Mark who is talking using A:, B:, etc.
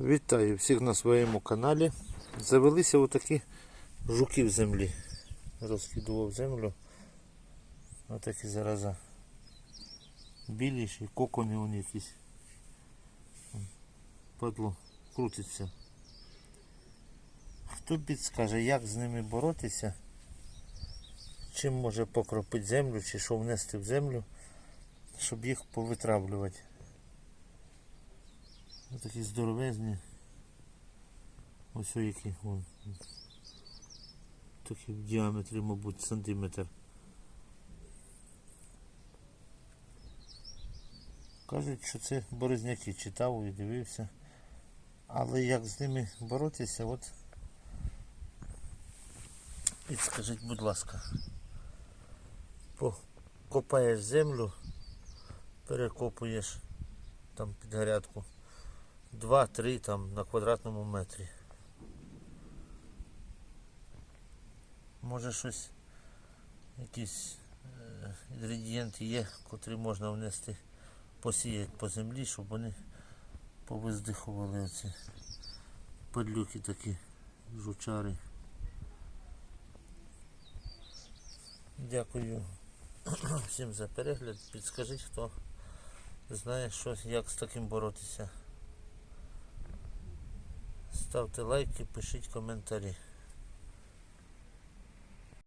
A: Вітаю всіх на своєму каналі. Завелися отакі жуки в землі. Розкидував землю. Отакі зараза. Біліші, кокони вони якісь. Падло, крутиться. Хто підскаже, як з ними боротися? Чим може покропити землю, чи що внести в землю, щоб їх повитравлювати. Ось такі здоровезні. Ось о які вон. Такі в діаметрі, мабуть, сантиметр. Кажуть, що це борозняки читав і дивився. Але як з ними боротися, от і скажіть, будь ласка, покопаєш землю, перекопуєш там під грядку. 2-3 там на квадратному метрі. Може щось, якісь е, інгредієнти є, котрі можна внести, посіяти по землі, щоб вони повиздихували оці падлюки такі, жучари. Дякую всім за перегляд. Підскажіть, хто знає, що, як з таким боротися. Ставте лайки, пишіть коментарі.